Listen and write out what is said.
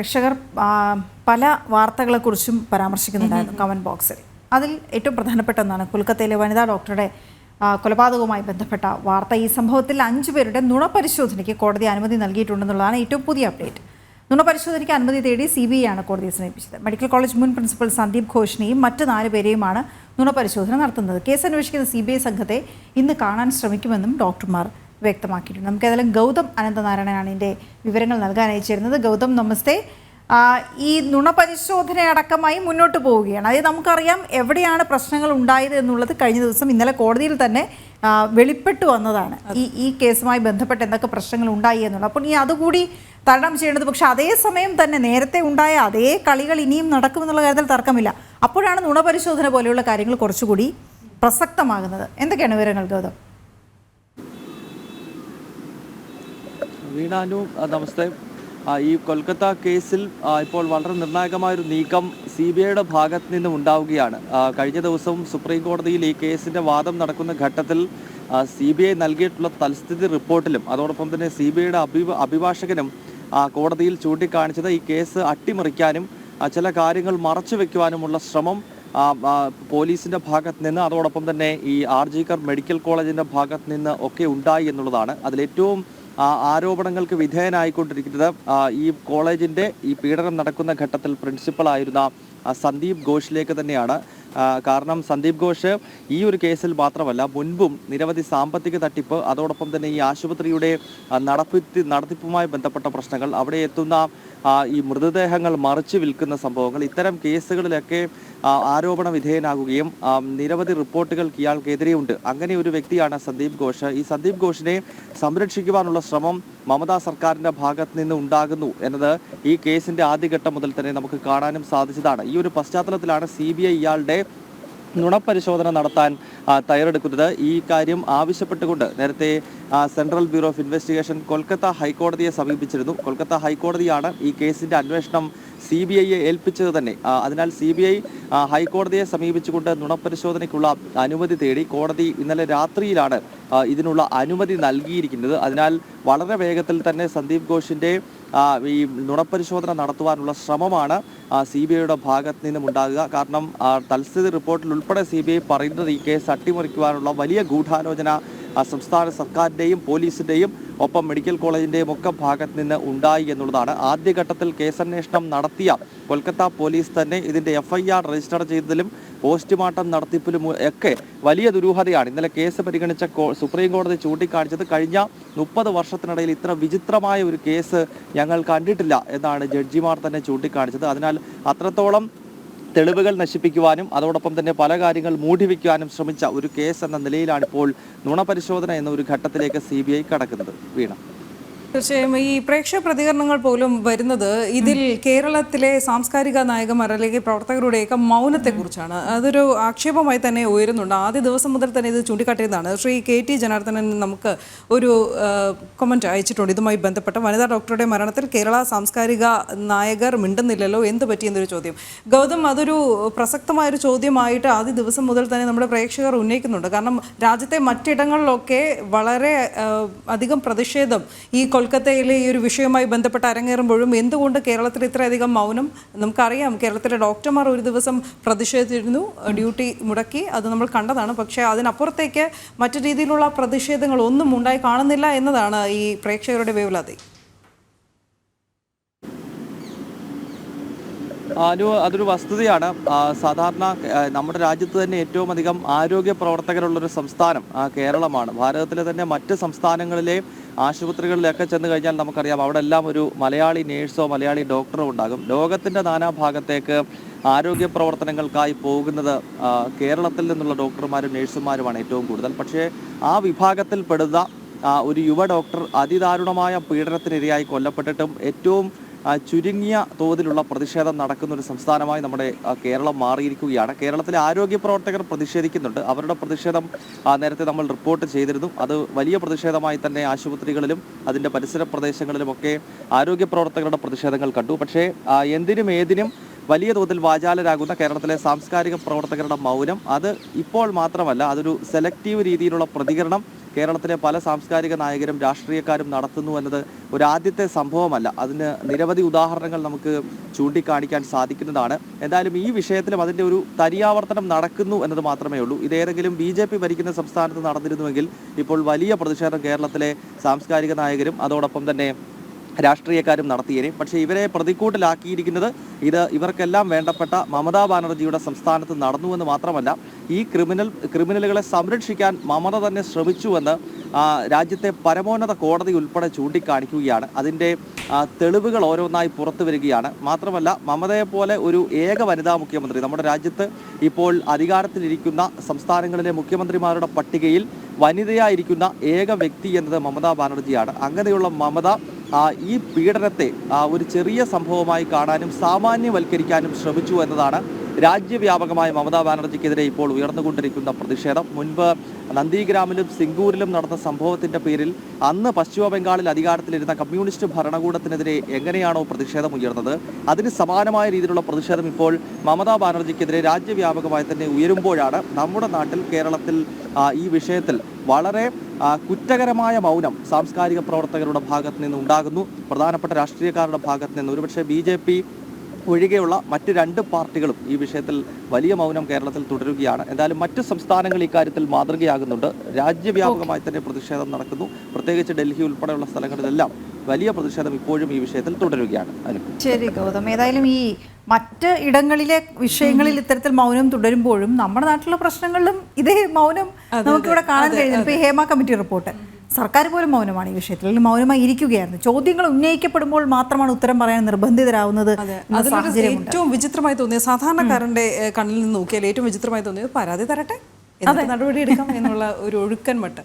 പ്രേക്ഷകർ പല വാർത്തകളെക്കുറിച്ചും പരാമർശിക്കുന്നുണ്ടായിരുന്നു കമന്റ് ബോക്സിൽ. അതിൽ ഏറ്റവും പ്രധാനപ്പെട്ട ഒന്നാണ് കൊൽക്കത്തയിലെ വനിതാ ഡോക്ടറുടെ കൊലപാതകവുമായി ബന്ധപ്പെട്ട വാർത്ത. ഈ സംഭവത്തിൽ അഞ്ചു പേരുടെ നുണപരിശോധനയ്ക്ക് കോടതി അനുമതി നൽകിയിട്ടുണ്ടെന്നുള്ളതാണ് ഏറ്റവും പുതിയ അപ്ഡേറ്റ്. നുണപരിശോധനയ്ക്ക് അനുമതി തേടി സി ബി ഐ ആണ് കോടതിയെ സമീപിച്ചത്. മെഡിക്കൽ കോളേജ് മുൻ പ്രിൻസിപ്പൽ സന്ദീപ് ഘോഷിനെയും മറ്റ് നാല് പേരെയുമാണ് നുണപരിശോധന നടത്തുന്നത്. കേസ് അന്വേഷിക്കുന്ന സി ബി ഐ സംഘത്തെ ഇന്ന് കാണാൻ ശ്രമിക്കുമെന്നും ഡോക്ടർമാർ വ്യക്തമാക്കിയിട്ടുണ്ട്. നമുക്ക് ഏതായാലും ഗൗതം അനന്തനാരായണനാണ് ഇതിന്റെ വിവരങ്ങൾ നൽകാൻ അയച്ചിരുന്നത്. ഗൗതം നമസ്തേ. ഈ നുണപരിശോധന അടക്കമായി മുന്നോട്ട് പോവുകയാണ്. അതായത് നമുക്കറിയാം എവിടെയാണ് പ്രശ്നങ്ങൾ ഉണ്ടായത് എന്നുള്ളത് കഴിഞ്ഞ ദിവസം ഇന്നലെ കോടതിയിൽ തന്നെ വെളിപ്പെട്ടു വന്നതാണ്. ഈ ഈ കേസുമായി ബന്ധപ്പെട്ട് എന്തൊക്കെ പ്രശ്നങ്ങൾ ഉണ്ടായി എന്നുള്ളത്. അപ്പോൾ ഇനി അതുകൂടി തരണം ചെയ്യേണ്ടത് പക്ഷെ അതേസമയം തന്നെ നേരത്തെ ഉണ്ടായ അതേ കളികൾ ഇനിയും നടക്കുമെന്നുള്ള കാര്യത്തിൽ തർക്കമില്ല. അപ്പോഴാണ് നുണപരിശോധന പോലെയുള്ള കാര്യങ്ങൾ കുറച്ചുകൂടി പ്രസക്തമാകുന്നത്. എന്തൊക്കെയാണ് വിവരങ്ങൾ ഗൗതം? വീണാനു നമസ്തേ. ഈ കൊൽക്കത്ത കേസിൽ ഇപ്പോൾ വളരെ നിർണായകമായൊരു നീക്കം സി ബി ഐയുടെ ഭാഗത്ത് നിന്നും ഉണ്ടാവുകയാണ്. കഴിഞ്ഞ ദിവസം സുപ്രീം കോടതിയിൽ ഈ കേസിന്റെ വാദം നടക്കുന്ന ഘട്ടത്തിൽ സി ബി ഐ നൽകിയിട്ടുള്ള തൽസ്ഥിതി റിപ്പോർട്ടിലും അതോടൊപ്പം തന്നെ സി ബി ഐയുടെ അഭി അഭിഭാഷകനും കോടതിയിൽ ചൂണ്ടിക്കാണിച്ചത് ഈ കേസ് അട്ടിമറിക്കാനും ചില കാര്യങ്ങൾ മറച്ചു വെക്കുവാനുമുള്ള ശ്രമം പോലീസിന്റെ ഭാഗത്ത് നിന്ന് അതോടൊപ്പം തന്നെ ഈ ആർ ജിക്കർ മെഡിക്കൽ കോളേജിന്റെ ഭാഗത്ത് നിന്ന് ഒക്കെ ഉണ്ടായി എന്നുള്ളതാണ്. അതിലേറ്റവും ആരോപണങ്ങൾക്ക് വിധേയനായിക്കൊണ്ടിരിക്കുന്നത് ഈ കോളേജിന്റെ ഈ പീഡനം നടക്കുന്ന ഘട്ടത്തിൽ പ്രിൻസിപ്പളായിരുന്ന സന്ദീപ് ഘോഷിലേക്ക് തന്നെയാണ്. കാരണം സന്ദീപ് ഘോഷ് ഈ ഒരു കേസിൽ മാത്രമല്ല മുൻപും നിരവധി സാമ്പത്തിക തട്ടിപ്പ് അതോടൊപ്പം തന്നെ ഈ ആശുപത്രിയുടെ നടപ്പിത്തി നടത്തിപ്പുമായി ബന്ധപ്പെട്ട പ്രശ്നങ്ങൾ അവിടെ എത്തുന്ന ഈ മൃതദേഹങ്ങൾ മറിച്ചു വിൽക്കുന്ന സംഭവങ്ങൾ ഇത്തരം കേസുകളിലൊക്കെ ആരോപണ വിധേയനാകുകയും നിരവധി റിപ്പോർട്ടുകൾ ഇയാൾക്കെതിരെയുണ്ട്. അങ്ങനെ ഒരു വ്യക്തിയാണ് സന്ദീപ് ഘോഷ്. ഈ സന്ദീപ് ഘോഷിനെ സംരക്ഷിക്കുവാനുള്ള ശ്രമം മമതാ സർക്കാരിന്റെ ഭാഗത്ത് നിന്ന് ഉണ്ടാകുന്നു എന്നത് ഈ കേസിന്റെ ആദ്യഘട്ടം മുതൽ തന്നെ നമുക്ക് കാണാനും സാധിച്ചതാണ്. ഈ ഒരു പശ്ചാത്തലത്തിലാണ് സി ഇയാളുടെ നുണപരിശോധന നടത്താൻ തയ്യാറെടുക്കുന്നത്. ഈ കാര്യം ആവശ്യപ്പെട്ടുകൊണ്ട് നേരത്തെ central bureau of investigation Kolkata ഹൈക്കോടതിയെ സമീപിച്ചിരുന്നു. കൊൽക്കത്ത ഹൈക്കോടതിയാണ് ഈ കേസിന്റെ അന്വേഷണം സി ബി ഐയെ ഏൽപ്പിച്ചത് തന്നെ. അതിനാൽ സി ബി ഐ ഹൈക്കോടതിയെ സമീപിച്ചുകൊണ്ട് നുണപരിശോധനയ്ക്കുള്ള അനുമതി തേടി കോടതി ഇന്നലെ രാത്രിയിലാണ് ഇതിനുള്ള അനുമതി നൽകിയിരിക്കുന്നത്. അതിനാൽ വളരെ വേഗത്തിൽ തന്നെ സന്ദീപ് ഘോഷിന്റെ ഈ നുണപരിശോധന നടത്തുവാനുള്ള ശ്രമമാണ് സി ബി ഐയുടെ ഭാഗത്ത് നിന്നും ഉണ്ടാകുക. കാരണം തൽസ്ഥിതി റിപ്പോർട്ടിൽ ഉൾപ്പെടെ സി ബി ഐ പറയുന്നത് ഈ കേസ് അട്ടിമറിക്കുവാനുള്ള വലിയ ഗൂഢാലോചന സംസ്ഥാന സർക്കാരിന്റെയും പോലീസിന്റെയും ഒപ്പം മെഡിക്കൽ കോളേജിന്റെയും ഒക്കെ ഭാഗത്ത് നിന്ന് ഉണ്ടായി എന്നുള്ളതാണ്. ആദ്യഘട്ടത്തിൽ കേസന്വേഷണം നടത്തിയ കൊൽക്കത്ത പോലീസ് തന്നെ ഇതിന്റെ എഫ്ഐആർ രജിസ്റ്റർ ചെയ്തതിലും പോസ്റ്റ്മോർട്ടം നടത്തിപ്പിലും ഒക്കെ വലിയ ദുരൂഹതയാണ്. ഇന്നലെ കേസ് പരിഗണിച്ച സുപ്രീം കോടതി ചൂണ്ടിക്കാണിച്ചത് കഴിഞ്ഞ മുപ്പത് വർഷത്തിനിടയിൽ ഇത്ര വിചിത്രമായ ഒരു കേസ് ഞങ്ങൾ കണ്ടിട്ടില്ല എന്നാണ് ജഡ്ജിമാർ തന്നെ ചൂണ്ടിക്കാണിച്ചത്. അതിനാൽ അത്രത്തോളം തെളിവുകൾ നശിപ്പിക്കുവാനും അതോടൊപ്പം തന്നെ പല കാര്യങ്ങൾ മൂടിവെക്കുവാനും ശ്രമിച്ച ഒരു കേസ് എന്ന നിലയിലാണ് ഇപ്പോൾ നുണപരിശോധന എന്ന ഒരു ഘട്ടത്തിലേക്ക് സി കടക്കുന്നത്. വീണ. തീർച്ചയായും ഈ പ്രേക്ഷക പ്രതികരണങ്ങൾ പോലും വരുന്നത് ഇതിൽ കേരളത്തിലെ സാംസ്കാരിക നായകന്മാർ അല്ലെങ്കിൽ പ്രവർത്തകരുടെയൊക്കെ മൗനത്തെക്കുറിച്ചാണ് അതൊരു ആക്ഷേപമായി തന്നെ ഉയരുന്നുണ്ട്. ആദ്യ ദിവസം മുതൽ തന്നെ ഇത് ചൂണ്ടിക്കാട്ടിയതാണ്. ശ്രീ കെ ടി ജനാർദ്ദനൻ നമുക്ക് ഒരു കമന്റ് അയച്ചിട്ടുണ്ട്. ഇതുമായി ബന്ധപ്പെട്ട വനിതാ ഡോക്ടറുടെ മരണത്തിൽ കേരള സാംസ്കാരിക നായകർ മിണ്ടുന്നില്ലല്ലോ? എന്ത് പറ്റിയെന്നൊരു ചോദ്യം. ഗൗതം അതൊരു പ്രസക്തമായൊരു ചോദ്യമായിട്ട് ആദ്യ ദിവസം മുതൽ തന്നെ നമ്മുടെ പ്രേക്ഷകർ ഉന്നയിക്കുന്നുണ്ട്. കാരണം രാജ്യത്തെ മറ്റിടങ്ങളിലൊക്കെ വളരെ അധികം പ്രതിഷേധം ഈ കൊൽക്കത്തയിലെ ഈ ഒരു വിഷയവുമായി ബന്ധപ്പെട്ട് അരങ്ങേറുമ്പോഴും എന്തുകൊണ്ട് കേരളത്തിൽ ഇത്രയധികം മൗനം? നമുക്കറിയാം കേരളത്തിലെ ഡോക്ടർമാർ ഒരു ദിവസം പ്രതിഷേധിച്ചിരുന്നു ഡ്യൂട്ടി മുടക്കി. അത് നമ്മൾ കണ്ടതാണ്. പക്ഷേ അതിനപ്പുറത്തേക്ക് മറ്റു രീതിയിലുള്ള പ്രതിഷേധങ്ങൾ ഒന്നും ഉണ്ടായി കാണുന്നില്ല എന്നതാണ് ഈ പ്രേക്ഷകരുടെ വേവലാതി. അനു അതൊരു വസ്തുതയാണ്. സാധാരണ നമ്മുടെ രാജ്യത്ത് തന്നെ ഏറ്റവും അധികം ആരോഗ്യ പ്രവർത്തകരുള്ളൊരു സംസ്ഥാനം കേരളമാണ്. ഭാരതത്തിലെ തന്നെ മറ്റ് സംസ്ഥാനങ്ങളിലെ ആശുപത്രികളിലൊക്കെ ചെന്ന് കഴിഞ്ഞാൽ നമുക്കറിയാം അവിടെ എല്ലാം ഒരു മലയാളി നേഴ്സോ മലയാളി ഡോക്ടറോ ഉണ്ടാകും. ലോകത്തിന്റെ നാനാഭാഗത്തേക്ക് ആരോഗ്യ പ്രവർത്തനങ്ങൾക്കായി പോകുന്നത് കേരളത്തിൽ നിന്നുള്ള ഡോക്ടർമാരും നേഴ്സുമാരുമാണ് ഏറ്റവും കൂടുതൽ. പക്ഷേ ആ വിഭാഗത്തിൽ പെടുന്ന ഒരു യുവ ഡോക്ടർ അതിദാരുണമായ പീഡനത്തിനിരയായി കൊല്ലപ്പെട്ടിട്ടും ഏറ്റവും ചുരുങ്ങിയ തോതിലുള്ള പ്രതിഷേധം നടക്കുന്ന ഒരു സംസ്ഥാനമായി നമ്മുടെ കേരളം മാറിയിരിക്കുകയാണ്. കേരളത്തിലെ ആരോഗ്യ പ്രവർത്തകർ പ്രതിഷേധിക്കുന്നുണ്ട്. അവരുടെ പ്രതിഷേധം നേരത്തെ നമ്മൾ റിപ്പോർട്ട് ചെയ്തിരുന്നു. അത് വലിയ പ്രതിഷേധമായി തന്നെ ആശുപത്രികളിലും അതിന്റെ പരിസര പ്രദേശങ്ങളിലുമൊക്കെ ആരോഗ്യ പ്രവർത്തകരുടെ പ്രതിഷേധങ്ങൾ കണ്ടു. പക്ഷേ എന്തിനും ഏതിനും വലിയ തോതിൽ വാചാലരാകുന്ന കേരളത്തിലെ സാംസ്കാരിക പ്രവർത്തകരുടെ മൗനം അത് ഇപ്പോൾ മാത്രമല്ല അതൊരു സെലക്റ്റീവ് രീതിയിലുള്ള പ്രതികരണം കേരളത്തിലെ പല സാംസ്കാരിക നായകരും രാഷ്ട്രീയക്കാരും നടത്തുന്നു എന്നത് ഒരു ആദ്യത്തെ സംഭവമല്ല. അതിന് നിരവധി ഉദാഹരണങ്ങൾ നമുക്ക് ചൂണ്ടിക്കാണിക്കാൻ സാധിക്കുന്നതാണ്. എന്തായാലും ഈ വിഷയത്തിലും അതിന്റെ ഒരു തരിയാവർത്തനം നടക്കുന്നു എന്നത് മാത്രമേ ഉള്ളൂ. ഇതേതെങ്കിലും ബി ജെ പി ഭരിക്കുന്ന സംസ്ഥാനത്ത് നടന്നിരുന്നുവെങ്കിൽ ഇപ്പോൾ വലിയ പ്രതിഷേധം കേരളത്തിലെ സാംസ്കാരിക നായകരും അതോടൊപ്പം തന്നെ രാഷ്ട്രീയക്കാരും നടത്തിയേനെ. പക്ഷേ ഇവരെ പ്രതിക്കൂട്ടിലാക്കിയിരിക്കുന്നത് ഇത് ഇവർക്കെല്ലാം വേണ്ടപ്പെട്ട മമതാ ബാനർജിയുടെ സംസ്ഥാനത്ത് നടന്നുവെന്ന് മാത്രമല്ല ഈ ക്രിമിനൽ ക്രിമിനലുകളെ സംരക്ഷിക്കാൻ മമത തന്നെ ശ്രമിച്ചുവെന്ന് രാജ്യത്തെ പരമോന്നത കോടതി ഉൾപ്പെടെ ചൂണ്ടിക്കാണിക്കുകയാണ്. അതിന്റെ തെളിവുകൾ ഓരോന്നായി പുറത്തു വരികയാണ്. മാത്രമല്ല മമതയെപ്പോലെ പോലെ ഒരു ഏക വനിതാ മുഖ്യമന്ത്രി നമ്മുടെ രാജ്യത്ത് ഇപ്പോൾ അധികാരത്തിലിരിക്കുന്ന സംസ്ഥാനങ്ങളിലെ മുഖ്യമന്ത്രിമാരുടെ പട്ടികയിൽ വനിതയായിരിക്കുന്ന ഏക വ്യക്തി എന്നത് മമതാ ബാനർജിയാണ്. അങ്ങനെയുള്ള മമത ഈ പീഡനത്തെ ഒരു ചെറിയ സംഭവമായി കാണാനും സാമാന്യവൽക്കരിക്കാനും ശ്രമിച്ചു എന്നതാണ് രാജ്യവ്യാപകമായ മമതാ ബാനർജിക്കെതിരെ ഇപ്പോൾ ഉയർന്നുകൊണ്ടിരിക്കുന്ന പ്രതിഷേധം. മുൻപ് നന്ദിഗ്രാമിലും സിംഗൂരിലും നടന്ന സംഭവത്തിന്റെ പേരിൽ അന്ന് പശ്ചിമ ബംഗാളിൽ അധികാരത്തിലിരുന്ന കമ്മ്യൂണിസ്റ്റ് ഭരണകൂടത്തിനെതിരെ എങ്ങനെയാണോ പ്രതിഷേധം ഉയർന്നത്? അതിന് സമാനമായ രീതിയിലുള്ള പ്രതിഷേധം ഇപ്പോൾ മമതാ ബാനർജിക്കെതിരെ രാജ്യവ്യാപകമായി തന്നെ ഉയരുമ്പോഴാണ് നമ്മുടെ നാട്ടിൽ കേരളത്തിൽ ഈ വിഷയത്തിൽ വളരെ കുറ്റകരമായ മൗനം സാംസ്കാരിക പ്രവർത്തകരുടെ ഭാഗത്ത് നിന്ന് ഉണ്ടാകുന്നു. പ്രധാനപ്പെട്ട രാഷ്ട്രീയക്കാരുടെ ഭാഗത്ത് നിന്ന്. ഒരുപക്ഷെ ബി ഒഴികെയുള്ള മറ്റ് രണ്ട് പാർട്ടികളും ഈ വിഷയത്തിൽ വലിയ മൗനം കേരളത്തിൽ തുടരുകയാണ്. എന്തായാലും മറ്റ് സംസ്ഥാനങ്ങൾ ഇക്കാര്യത്തിൽ മാതൃകയാകുന്നുണ്ട്. രാജ്യവ്യാപകമായി തന്നെ പ്രതിഷേധം നടക്കുന്നു. പ്രത്യേകിച്ച് ഡൽഹി ഉൾപ്പെടെയുള്ള സ്ഥലങ്ങളിലെല്ലാം വലിയ പ്രതിഷേധം ഇപ്പോഴും ഈ വിഷയത്തിൽ തുടരുകയാണ്. ശരി ഗൗതം. ഏതായാലും ഈ മറ്റ് ഇടങ്ങളിലെ വിഷയങ്ങളിൽ ഇത്തരത്തിൽ മൗനം തുടരുമ്പോഴും നമ്മുടെ നാട്ടിലെ പ്രശ്നങ്ങളിലും ഇതേ മൗനം നമുക്കിവിടെ കാണാൻ കഴിയുന്നു. ഇപ്പൊ ഹേമ കമ്മിറ്റി റിപ്പോർട്ട്. സർക്കാർ പോലും മൗനമാണ് ഈ വിഷയത്തിൽ. അല്ലെങ്കിൽ മൗനമായി ഇരിക്കുകയായിരുന്നു. ചോദ്യങ്ങൾ ഉന്നയിക്കപ്പെടുമ്പോൾ മാത്രമാണ് ഉത്തരം പറയാൻ നിർബന്ധിതരാവുന്നത് ഏറ്റവും വിചിത്രമായി തോന്നിയത് സാധാരണക്കാരന്റെ കണ്ണിൽ നിന്ന് നോക്കിയാൽ ഏറ്റവും വിചിത്രമായി തോന്നിയത് പരാതി തരട്ടെ? നടപടിയെടുക്കാം എന്നുള്ള ഒരു ഒഴുക്കൻ മട്ട്.